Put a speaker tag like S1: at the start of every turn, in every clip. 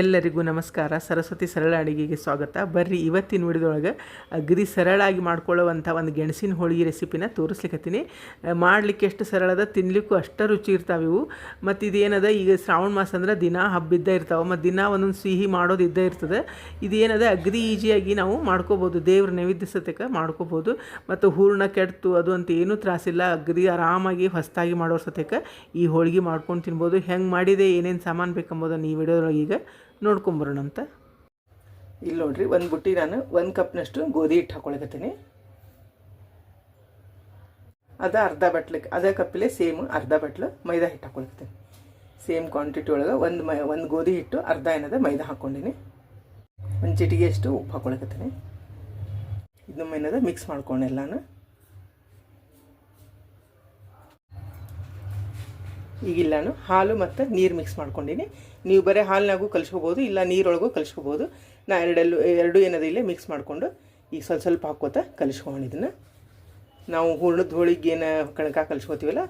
S1: ಎಲ್ಲರಿಗೂ ನಮಸ್ಕಾರ. ಸರಸ್ವತಿ ಸರಳ ಅಡುಗೆಗೆ ಸ್ವಾಗತ. ಬರ್ರಿ ಇವತ್ತಿನ ವಿಡಿಯೋದೊಳಗೆ ಅಗದಿ ಸರಳಾಗಿ ಮಾಡ್ಕೊಳ್ಳುವಂಥ ಒಂದು ಗೆಣಸಿನ ಹೋಳಿಗೆ ರೆಸಿಪಿನ ತೋರಿಸ್ಲಿಕ್ಕತ್ತೀನಿ ಮಾಡಲಿಕ್ಕೆ ಎಷ್ಟು ಸರಳದ ತಿನ್ನಲಿಕ್ಕೂ ಅಷ್ಟು ರುಚಿ ಇರ್ತಾವೆ ಇವು. ಮತ್ತು ಇದೇನದ, ಈಗ ಶ್ರಾವಣ ಮಾಸ ಅಂದ್ರೆ ದಿನ ಹಬ್ಬ ಇದ್ದೇ ಇರ್ತಾವೆ. ಮತ್ತು ದಿನ ಒಂದೊಂದು ಸಿಹಿ ಮಾಡೋದು ಇದ್ದೇ ಇರ್ತದೆ. ಇದೇನದ ಅಗದಿ ಈಜಿಯಾಗಿ ನಾವು ಮಾಡ್ಕೋಬೋದು. ದೇವ್ರ ನೈವೇದ್ಯ ಸತ್ಯಕ್ಕೆ ಮಾಡ್ಕೋಬೋದು. ಮತ್ತು ಹೂರ್ಣ, ಕೆಡ್ತು ಅದು ಅಂತ ಏನೂ ತ್ರಾಸಿಲ್ಲ. ಅಗದಿ ಆರಾಮಾಗಿ ಹೊಸದಾಗಿ ಮಾಡೋರ ಸತ್ಯಕ್ಕೆ ಈ ಹೋಳಿಗೆ ಮಾಡ್ಕೊಂಡು ತಿನ್ಬೋದು. ಹೆಂಗೆ ಮಾಡಿದೆ, ಏನೇನು ಸಾಮಾನು ಬೇಕಂಬೋದು ಈ ವಿಡಿಯೋದೊಳಗೆ ಈಗ ನೋಡ್ಕೊಂಬರೋಣ ಅಂತ ಇಲ್ಲಿ ನೋಡ್ರಿ, ಒಂದು ಬುಟ್ಟಿ ನಾನು, ಒಂದು ಕಪ್ನಷ್ಟು ಗೋಧಿ ಹಿಟ್ಟು ಹಾಕೊಳಕತ್ತೀನಿ. ಅದು ಅರ್ಧ ಬಟ್ಲಕ್ಕೆ ಅದೇ ಕಪ್ಪಿಲೆ ಸೇಮ್ ಅರ್ಧ ಬಟ್ಲು ಮೈದಾ ಹಿಟ್ಟು ಹಾಕೊಳಕತ್ತೀನಿ. ಸೇಮ್ ಕ್ವಾಂಟಿಟಿ ಒಳಗೆ ಒಂದು ಮೈ, ಒಂದು ಗೋಧಿ ಹಿಟ್ಟು, ಅರ್ಧ ಏನದ ಮೈದಾ ಹಾಕ್ಕೊಂಡಿನಿ. ಒಂದು ಚಿಟಿಗೆ ಅಷ್ಟು ಉಪ್ಪು ಹಾಕೊಳಕತ್ತೀನಿ. ಇದನ್ನ ಏನದ ಮಿಕ್ಸ್ ಮಾಡ್ಕೊಂಡು ಎಲ್ಲಾನು. ಈಗಿಲ್ಲ ನಾನು ಹಾಲು ಮತ್ತು ನೀರು ಮಿಕ್ಸ್ ಮಾಡ್ಕೊಂಡಿನಿ. ನೀವು ಬರೀ ಹಾಲಿನಾಗೂ ಕಲಿಸ್ಕೋಬೋದು, ಇಲ್ಲ ನೀರೊಳಗೂ ಕಲಿಸ್ಕೋಬೋದು. ನಾ ಎರಡಲ್ಲೂ, ಎರಡು ಏನದ ಇಲ್ಲೇ ಮಿಕ್ಸ್ ಮಾಡಿಕೊಂಡು ಈಗ ಸ್ವಲ್ಪ ಸ್ವಲ್ಪ ಹಾಕೋತಾ ಕಲಿಸ್ಕೊಂಡು ಇದನ್ನು. ನಾವು ಹೂರ್ಣದ ಹೋಳಿಗೆ ಏನು ಕಣಕ ಕಲಿಸ್ಕೋತೀವಲ್ಲ,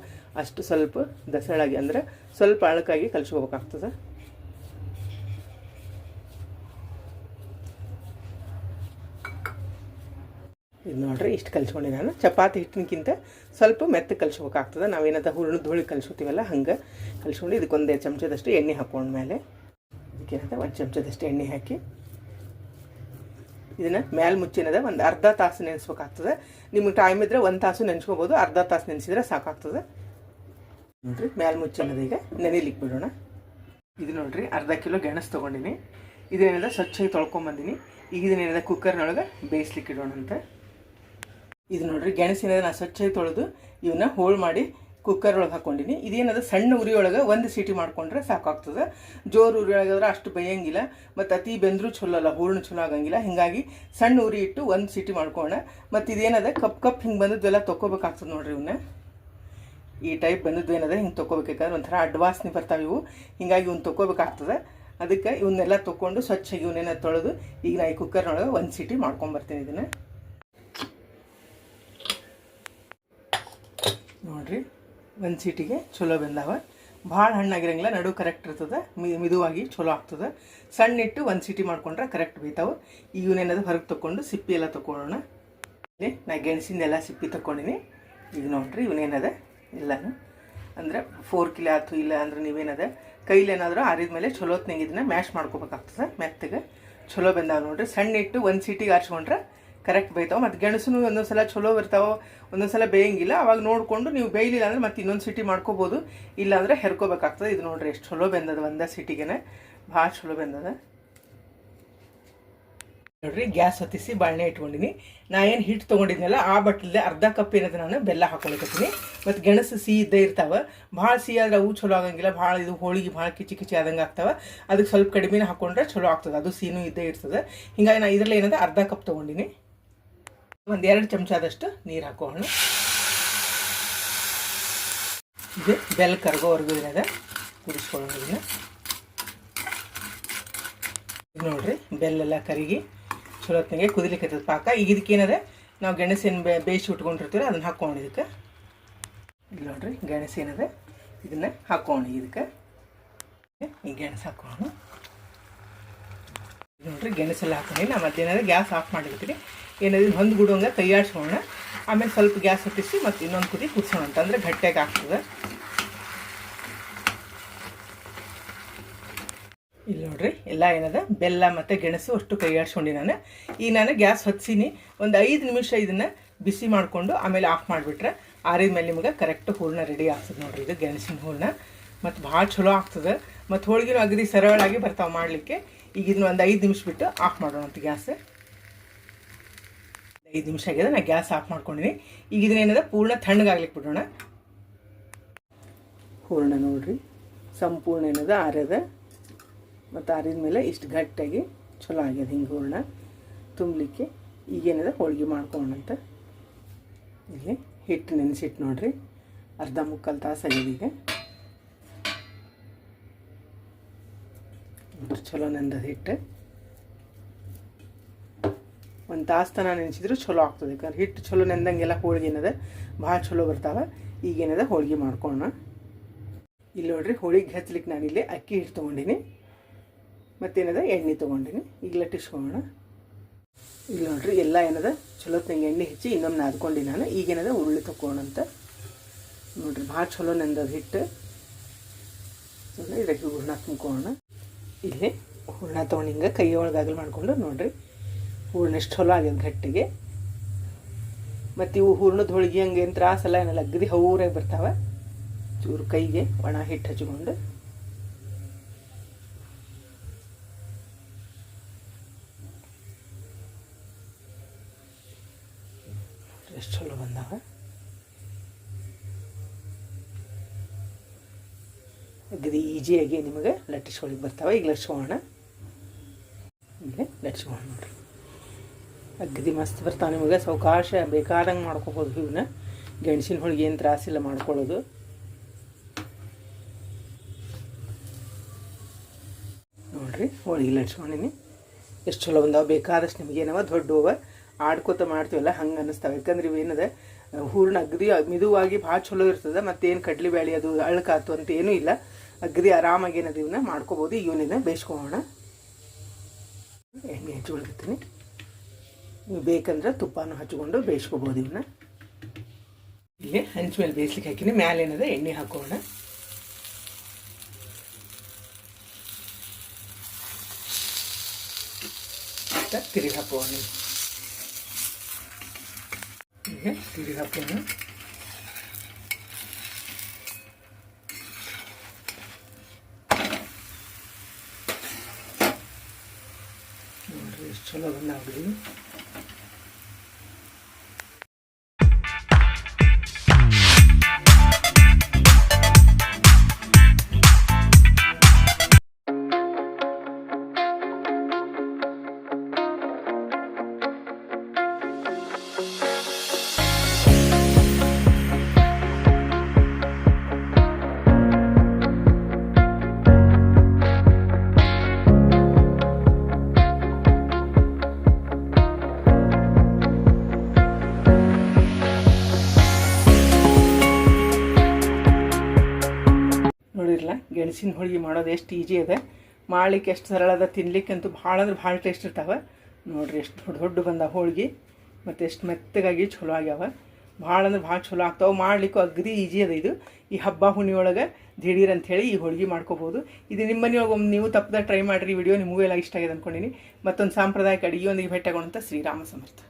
S1: ಅಷ್ಟು ಸ್ವಲ್ಪ ದಸಳಾಗಿ ಅಂದರೆ ಸ್ವಲ್ಪ ಅಳಕಾಗಿ ಕಲಿಸ್ಕೋಬೇಕಾಗ್ತದೆ. ಇದು ನೋಡ್ರಿ, ಇಷ್ಟು ಕಲ್ಸ್ಕೊಂಡೆ ನಾನು. ಚಪಾತಿ ಹಿಟ್ಟಿನಕ್ಕಿಂತ ಸ್ವಲ್ಪ ಮೆತ್ತ ಕಲ್ಸ್ಬೇಕಾಗ್ತದೆ. ನಾವೇನದ ಹೂರ್ಣದ ಹುಳಿ ಕಲಿಸ್ಕೋತೀವಲ್ಲ, ಹಂಗೆ ಕಲ್ಸ್ಕೊಂಡು ಇದಕ್ಕೊಂದು ಚಮಚದಷ್ಟು ಎಣ್ಣೆ ಹಾಕೊಂಡ್ಮೇಲೆ ಇದಕ್ಕೇನದ ಒಂದು ಚಮಚದಷ್ಟು ಎಣ್ಣೆ ಹಾಕಿ ಇದನ್ನು ಮೇಲೆ ಮುಚ್ಚಿನದ ಒಂದು ಅರ್ಧ ತಾಸು ನೆನೆಸ್ಬೇಕಾಗ್ತದೆ. ನಿಮ್ಗೆ ಟೈಮ್ ಇದ್ರೆ ಒಂದು ತಾಸು ನೆನೆಸ್ಕೋಬೋದು. ಅರ್ಧ ತಾಸು ನೆನೆಸಿದ್ರೆ ಸಾಕಾಗ್ತದೆ. ನೋಡ್ರಿ ಮೇಲೆ ಮುಚ್ಚಿನದ ಈಗ ನೆನೆಲಿಕ್ಕೆ ಬಿಡೋಣ. ಇದು ನೋಡ್ರಿ, ಅರ್ಧ ಕಿಲೋ ಗೆಣಸು ತೊಗೊಂಡಿನಿ. ಇದೇನಿದೆ ಸ್ವಚ್ಛವಾಗಿ ತೊಳ್ಕೊಂಬಂದಿನಿ. ಈಗ ಇದನ್ನೇನಿದೆ ಕುಕ್ಕರ್ನೊಳಗೆ ಬೇಯಿಸ್ಲಿಕ್ಕೆ ಇಡೋಣ ಅಂತ ಇದು ನೋಡ್ರಿ ಗೆಣಸಿನ ನಾನು ಸ್ವಚ್ಛವಾಗಿ ತೊಳೆದು ಇವನ್ನ ಹೋಳು ಮಾಡಿ ಕುಕ್ಕರ್ ಒಳಗೆ ಹಾಕೊಂಡಿನಿ. ಇದೇನದು, ಸಣ್ಣ ಉರಿಯೊಳಗೆ ಒಂದು ಸೀಟಿ ಮಾಡ್ಕೊಂಡ್ರೆ ಸಾಕಾಗ್ತದೆ ಜೋರು ಉರಿ ಒಳಗಾದ್ರೆ ಅಷ್ಟು ಬೇಯಂಗಿಲ್ಲ, ಮತ್ತು ಅತಿ ಬೆಂದರೂ ಚಲೋ ಅಲ್ಲ, ಹೂರ್ಣ ಚಲೋ ಆಗಂಗಿಲ್ಲ. ಹಿಂಗಾಗಿ ಸಣ್ಣ ಉರಿ ಇಟ್ಟು ಒಂದು ಸೀಟಿ ಮಾಡ್ಕೊಳ್ಳೋಣ ಮತ್ತು ಇದೇನದ, ಕಪ್ ಕಪ್ ಹಿಂಗೆ ಬಂದದ್ದೆಲ್ಲ ತೊಗೋಬೇಕಾಗ್ತದೆ ನೋಡ್ರಿ ಇವನ್ನ ಈ ಟೈಪ್ ಬಂದದ್ದು ಏನದ, ಹಿಂಗೆ ತೊಗೋಬೇಕಾದ್ರೆ ಒಂಥರ ಅಡ್ವಾಸ್ನಿ ಬರ್ತಾವೆ ಇವು. ಹಿಂಗಾಗಿ ಇವ್ನ ತೊಗೋಬೇಕಾಗ್ತದೆ ಅದಕ್ಕೆ ಇವನ್ನೆಲ್ಲ ತೊಗೊಂಡು ಸ್ವಚ್ಛಾಗಿ ಇವನ್ನೆಲ್ಲ ತೊಳೆದು ಈಗ ನಾ ಈ ಕುಕ್ಕರ್ನೊಳಗೆ ಒಂದು ಸೀಟಿ ಮಾಡ್ಕೊಂಬರ್ತೀನಿ ಇದನ್ನು. ನೋಡ್ರಿ. ಒಂದು ಸೀಟಿಗೆ ಚಲೋ ಬೆಂದಾವ. ಭಾಳ ಹಣ್ಣಾಗಿರಂಗಿಲ್ಲ, ನಡು ಕರೆಕ್ಟ್ ಇರ್ತದೆ, ಮಿ, ಮಿದುವಾಗಿ ಚಲೋ ಆಗ್ತದೆ. ಸಣ್ಣ ಇಟ್ಟು ಒಂದು ಸೀಟಿ ಮಾಡ್ಕೊಂಡ್ರೆ ಕರೆಕ್ಟ್ ಬೀತಾವೆ. ಇವನೇನದು ಇವನ್ನೇನದು ಹೊರಗೆ ತೊಗೊಂಡು ಸಿಪ್ಪಿ ಎಲ್ಲ ತೊಗೊಳ್ಳೋಣ ಇಲ್ಲಿ ನಾ ಗೆಣಸಿನೆಲ್ಲ ಸಿಪ್ಪಿ ತೊಗೊಂಡಿನಿ ಈಗ ನೋಡ್ರಿ ಇವನೇನದ ಎಲ್ಲನೂ. ಅಂದ್ರೆ ಫೋರ್ ಕಿಲೋ ಆಯ್ತು, ಇಲ್ಲ ಅಂದ್ರೆ ನೀವೇನದ? ಕೈಲೇನಾದರೂ ಆರಿದ ಮೇಲೆ ಚಲೋ ಹೊತ್ನಾಗ ಇದನ್ನ ಮ್ಯಾಶ್ ಮಾಡ್ಕೋಬೇಕಾಗ್ತದೆ, ಮೆತ್ತಗೆ. ಚಲೋ ಬೆಂದಾವ ನೋಡ್ರಿ. ಸಣ್ಣ ಇಟ್ಟು ಒಂದು ಸೀಟಿಗೆ ಆರಿಸ್ಕೊಂಡ್ರೆ ಕರೆಕ್ಟ್ ಬೇಯ್ತಾವೆ ಮತ್ತು ಗೆಣಸು ಒಂದೊಂದು ಸಲ ಚಲೋ ಬರ್ತಾವೆ ಒಂದೊಂದು ಸಲ ಬೇಯಂಗಿಲ್ಲ. ಅವಾಗ ನೋಡಿಕೊಂಡು ನೀವು ಬೇಯಲಿಲ್ಲ ಅಂದರೆ ಮತ್ತೆ ಇನ್ನೊಂದು ಸಿಟಿ ಮಾಡ್ಕೋಬೋದು. ಇಲ್ಲಾಂದರೆ ಹೆರ್ಕೋಬೇಕಾಗ್ತದೆ. ಇದು ನೋಡ್ರಿ ಎಷ್ಟು ಚಲೋ ಬೆಂದದ ಒಂದೇ ಸಿಟಿಗೆನೆ. ಭಾಳ ಚಲೋ ಬೆಂದದ. ನೋಡ್ರಿ, ಗ್ಯಾಸ್ ಹೊತ್ತಿಸಿ ಬಾಳೆ ಇಟ್ಕೊಂಡಿನಿ. ನಾ ಏನು ಹಿಟ್ಟು ತೊಗೊಂಡಿದ್ನಲ್ಲ, ಆ ಬಟ್ಲಲ್ಲೇ ಅರ್ಧ ಕಪ್ ಏನದ ನಾನು ಬೆಲ್ಲ ಹಾಕೊಳಕತ್ತೀನಿ ಮತ್ತು ಗೆಣಸು ಸಿಹಿ ಇದ್ದೇ ಇರ್ತಾವೆ. ಭಾಳ ಸಿಹಿ ಆದ್ರೆ ಅವು ಚಲೋ ಆಗಂಗಿಲ್ಲ. ಭಾಳ ಇದು ಹೋಳಿಗೆ ಭಾಳ ಕಿಚಿ ಕಿಚಿ ಆದಂಗೆ ಆಗ್ತಾವೆ. ಅದಕ್ಕೆ ಸ್ವಲ್ಪ ಕಡಿಮೆನೇ ಹಾಕೊಂಡ್ರೆ ಚಲೋ ಆಗ್ತದೆ. ಅದು ಸಿಹಿನೂ ಇದ್ದೇ ಇರ್ತದೆ. ಹಿಂಗಾಗಿ ನಾ ಇದರಲ್ಲಿ ಏನದ, ಅರ್ಧ ಕಪ್ ತೊಗೊಂಡಿನಿ. ಒಂದು ಎರಡು ಚಮಚದಷ್ಟು ನೀರು ಹಾಕೋಣ. ಇದು ಬೆಲ್ಲ ಕರ್ಗೋವರೆಗೂ ಇದನ್ನ ಕುದಿಸ್ಕೊಳ್ಳೋಣ ಇದನ್ನ. ಇದು ನೋಡ್ರಿ, ಬೆಲ್ಲೆಲ್ಲ ಕರಿಗಿ ಚಲೋತ್ನಾಗೆ ಕುದಿಲಿಕ್ಕೆ ಪಾಕ. ಈಗ ಇದಕ್ಕೆ ಏನದ ನಾವು ಗೆಣಸಿನ ಬೇ, ಬೇಯಿಸಿ ಉಟ್ಕೊಂಡಿರ್ತೀವಿ ಅದನ್ನು ಹಾಕ್ಕೊಂಡು ಇದಕ್ಕೆ. ಇಲ್ಲಿ ನೋಡ್ರಿ, ಗೆಣಸು ಏನದ ಇದನ್ನ ಹಾಕ್ಕೊಂಡು ಇದಕ್ಕೆ. ಈ ಗೆಣಸು ಹಾಕೋಣ. ನೋಡ್ರಿ ಗೆಣಸೆಲ್ಲ ಹಾಕೊಂಡು ನಾ ಮತ್ತೇನಾದ್ರೆ ಗ್ಯಾಸ್ ಆಫ್ ಮಾಡಿರ್ತೀನಿ. ಏನಾದ್ರು ಹೊಂದು ಗುಡೋಂಗೆ ಕೈಯಾಡ್ಸೋಣ ಆಮೇಲೆ ಸ್ವಲ್ಪ ಗ್ಯಾಸ್ ಹೊತ್ತಿಸಿ ಮತ್ತು ಇನ್ನೊಂದು ಕುದಿ ಕುದಿಸೋಣ ಅಂತಂದ್ರೆ ಗಟ್ಟಿಯಾಗಿ ಆಗ್ತದೆ. ಇಲ್ಲಿ ನೋಡ್ರಿ, ಎಲ್ಲ ಏನದ? ಬೆಲ್ಲ ಮತ್ತು ಗೆಣಸು ಅಷ್ಟು ಕೈಯಾಡ್ಸ್ಕೊಂಡು ನಾನು. ಈಗ ನಾನು ಗ್ಯಾಸ್ ಹಚ್ಚಿನಿ ಒಂದು ಐದು ನಿಮಿಷ ಇದನ್ನು ಬಿಸಿ ಮಾಡಿಕೊಂಡು ಆಮೇಲೆ ಆಫ್ ಮಾಡಿಬಿಟ್ರೆ ಆರಿದ ಮೇಲೆ ನಿಮಗೆ ಕರೆಕ್ಟ್ ಹೂರ್ಣ ರೆಡಿ ಆಗ್ತದೆ ನೋಡ್ರಿ ಇದು ಗೆಣಸಿನ ಹೂರ್ಣ. ಮತ್ತು ಭಾಳ ಚಲೋ ಆಗ್ತದೆ. ಮತ್ತು ಹೋಳಿಗೆನೂ ಅಗದಿ ಸರಳಾಗಿ ಬರ್ತಾವೆ ಮಾಡಲಿಕ್ಕೆ. ಈಗ ಇದನ್ನ ಒಂದು ಐದು ನಿಮಿಷ ಬಿಟ್ಟು ಆಫ್ ಮಾಡೋಣ ಅಂತ ಗ್ಯಾಸ್. ಐದು ನಿಮಿಷ ಆಗಿದೆ ನಾನು ಗ್ಯಾಸ್ ಆಫ್ ಮಾಡ್ಕೊಂಡಿನಿ. ಈಗ ಇದನ್ನೇನದ ಪೂರ್ಣ ತಣ್ಣಗಾಗ್ಲಿಕ್ಕೆ ಬಿಡೋಣ. ಪೂರ್ಣ ನೋಡ್ರಿ, ಸಂಪೂರ್ಣ ಏನದ ಆರ್ಯದ ಮತ್ತು ಆರಿದ ಮೇಲೆ ಇಷ್ಟು ಗಟ್ಟಿಯಾಗಿ ಚಲೋ ಆಗ್ಯದ ಹಿಂಗೆ ಹೂರ್ಣ. ತುಂಬಲಿಕ್ಕೆ ಈಗೇನಿದೆ ಹೋಳಿಗೆ ಮಾಡ್ಕೊಳ್ಳೋಣಂತ ಇಲ್ಲಿ ಹಿಟ್ಟು ನೆನೆಸಿಟ್ಟು ನೋಡ್ರಿ, ಅರ್ಧ ಮುಕ್ಕಾಲು ತಾಸು ಆಗ್ಯದ ಈಗ. ಚಲೋ ನೆಂದದ ಹಿಟ್ಟು. ಒಂದು ತಾಸು ತನ ನೆನೆಸಿದ್ರು ಚಲೋ ಆಗ್ತದೆ. ಯಾಕಂದ್ರೆ ಹಿಟ್ಟು ಚಲೋ ನೆಂದಂಗೆಲ್ಲ ಹೋಳಿಗೆ ಏನದ, ಭಾಳ ಚಲೋ ಬರ್ತಾವೆ. ಈಗೇನದ ಹೋಳಿಗೆ ಮಾಡ್ಕೊಳ್ಳೋಣ ಇಲ್ಲಿ ನೋಡ್ರಿ, ಹೋಳಿಗೆ ಹಚ್ಲಿಕ್ಕೆ ನಾನಿಲ್ಲಿ ಅಕ್ಕಿ ಹಿಟ್ಟು ತೊಗೊಂಡಿನಿ. ಮತ್ತೇನದ, ಎಣ್ಣೆ ತೊಗೊಂಡಿನಿ. ಈಗ ಲಟ್ಟಿಸ್ಕೊಳ್ಳೋಣ. ಇಲ್ಲಿ ನೋಡ್ರಿ, ಎಲ್ಲ ಏನದ, ಚಲೋ ತಂಗೆ ಎಣ್ಣೆ ಹೆಚ್ಚಿ ಇನ್ನೊಮ್ಮೆ ನಾದ್ಕೊಂಡು ನಾನು. ಈಗೇನದ ಉರುಳಿ ತಗೊಳ್ಳೋಣಂತ ನೋಡ್ರಿ, ಭಾಳ ಚಲೋ ನೆಂದದ ಹಿಟ್ಟು. ಇದಕ್ಕೆ ಹೂರ್ಣ ತುಂಬ್ಕೊಳ್ಳೋಣ. ಇಲ್ಲಿ ಹೂರ್ಣ ತೊಗೊಂಡು ಹಿಂಗೆ ಕೈ ಮಾಡಿಕೊಂಡು ನೋಡಿರಿ. ಹೂರ್ಣ ಎಷ್ಟು ಚಲೋ ಆಗ್ಯದ ಗಟ್ಟಿಗೆ. ಮತ್ತು ಇವು ಹೂರ್ಣದ ಹೋಳಿಗೆ ಹಂಗೆ ಏನು ತ್ರಾಸಲ್ಲ ಏನೆಲ್ಲ ಅಗದಿ ಹೌರಾಗಿ ಬರ್ತಾವೆ. ಚೂರು ಕೈಗೆ ಒಣ ಹಿಟ್ಟು ಹಚ್ಕೊಂಡು. ಎಷ್ಟು ಚಲೋ ಬಂದಾವ. ಅಗದಿ ಈಜಿಯಾಗಿ ನಿಮಗೆ ಲಟ್ಟಿಸ್ಕೊಳಿಗೆ ಬರ್ತಾವೆ. ಈಗ ಲಟ್ಸ್ಕೊಳ್ಳೋಣ ಈಗ ಲಟ್ಸ್ಕೊಳ್ಳೋಣ ನೋಡ್ರಿ. ಅಗದಿ ಮಸ್ತ್ ಬರ್ತಾವೆ ನಿಮಗೆ. ಸಾವಕಾಶ ಬೇಕಾದಂಗೆ ಮಾಡ್ಕೋಬೋದು ಇವನ್ನ ಗೆಣಸಿನ ಹೋಳಿಗೆ ಏನು ತ್ರಾಸಿಲ್ಲ ಮಾಡ್ಕೊಳ್ಳೋದು. ನೋಡ್ರಿ, ಹೋಳಿಗೆ ಲಟ್ಸ್ಕೊಂಡಿನಿ ಎಷ್ಟು ಚಲೋ ಬಂದಾವ. ಬೇಕಾದಷ್ಟು ನಿಮಗೇನವ ದೊಡ್ಡವ ಆಡ್ಕೋತ ಮಾಡ್ತೀವಲ್ಲ, ಹಂಗೆ ಅನ್ನಿಸ್ತಾವೆ. ಯಾಕಂದ್ರೆ ಇವೇನದ ಹೂರ್ಣ ಅಗದಿ ಮಿದುವಾಗಿ ಭಾಳ ಚಲೋ ಇರ್ತದೆ, ಮತ್ತೇನು ಕಡ್ಲಿ ಬ್ಯಾಳಿ ಅದು ಅಳ್ಕಾತು ಅಂತ ಏನೂ ಇಲ್ಲ. ಅಗದಿ ಆರಾಮಾಗಿ ಇವನ್ನ ಮಾಡ್ಕೋಬೋದು ಇವನಿದ ಬೇಯಿಸ್ಕೊಳ್ಳೋಣ ಎಣ್ಣೆ ಹಚ್ಕೊಳ್ತೀನಿ ನೀವು ಬೇಕಂದ್ರೆ ತುಪ್ಪನೂ ಹಚ್ಕೊಂಡು ಬೇಯಿಸ್ಕೋಬೋದು ಇವನ್ನ ಇಲ್ಲಿ ಹಂಚ ಮೇಲೆ ಬೇಯಿಸ್ಲಿಕ್ಕೆ ಹಾಕಿನಿ, ಮ್ಯಾಲೆ ಏನದ, ಎಣ್ಣೆ ಹಾಕೋಣ. ತಿರುಗಿ ಹಾಕೋಣ. ಈಗ ತಿರುಗಿ ಹಾಕೋಣ ನೋಡ್ರಿ ಎಷ್ಟು ಚಲೋ ಬಂದಾಗ್ರಿ ನೋಡಿರಲ್ಲ ಗೆಣಸಿನ ಹೋಳಿಗೆ ಮಾಡೋದು ಎಷ್ಟು ಈಜಿ ಅದ. ಮಾಡ್ಲಿಕ್ಕೆ ಎಷ್ಟು ಸರಳ ಅದ ತಿನ್ಲಿಕ್ಕಂತೂ ಭಾಳ ಅಂದ್ರೆ ಭಾಳ ಟೇಸ್ಟ್ ಇರ್ತಾವೆ. ನೋಡಿರಿ ಎಷ್ಟು ದೊಡ್ಡ ದೊಡ್ಡ ಬಂದ ಹೋಳಿಗೆ, ಮತ್ತು ಎಷ್ಟು ಮೆತ್ತಗಾಗಿ ಚಲೋ ಆಗ್ಯಾವ. ಭಾಳ ಅಂದ್ರೆ ಭಾಳ ಚಲೋ ಆಗ್ತಾವೆ. ಮಾಡ್ಲಿಕ್ಕೂ ಅಗ್ರಿ ಈಜಿ ಅದ ಇದು. ಈ ಹಬ್ಬ ಹುಣ್ಣಿ ಒಳಗೆ ದಿಢೀರ್ ಅಂಥೇಳಿ ಈ ಹೋಳಿಗೆ ಮಾಡ್ಕೋಬೋದು ಇದು ನಿಮ್ಮ ಮನೆಯೊಳಗೆ ಒಮ್ಮೆ ನೀವು ತಪ್ಪದ ಟ್ರೈ ಮಾಡಿರಿ. ವಿಡಿಯೋ ನಿಮಗೂ ಎಲ್ಲ ಇಷ್ಟ ಆಗಿದೆ ಅಂದ್ಕೊಂಡಿನಿ ಮತ್ತೊಂದು ಸಾಂಪ್ರದಾಯಿಕ ಅಡುಗೆಯೊಂದಿಗೆ ಭೇಟಿಯಾಗೋಣಂತ ಶ್ರೀರಾಮ ಸಮರ್ಥ.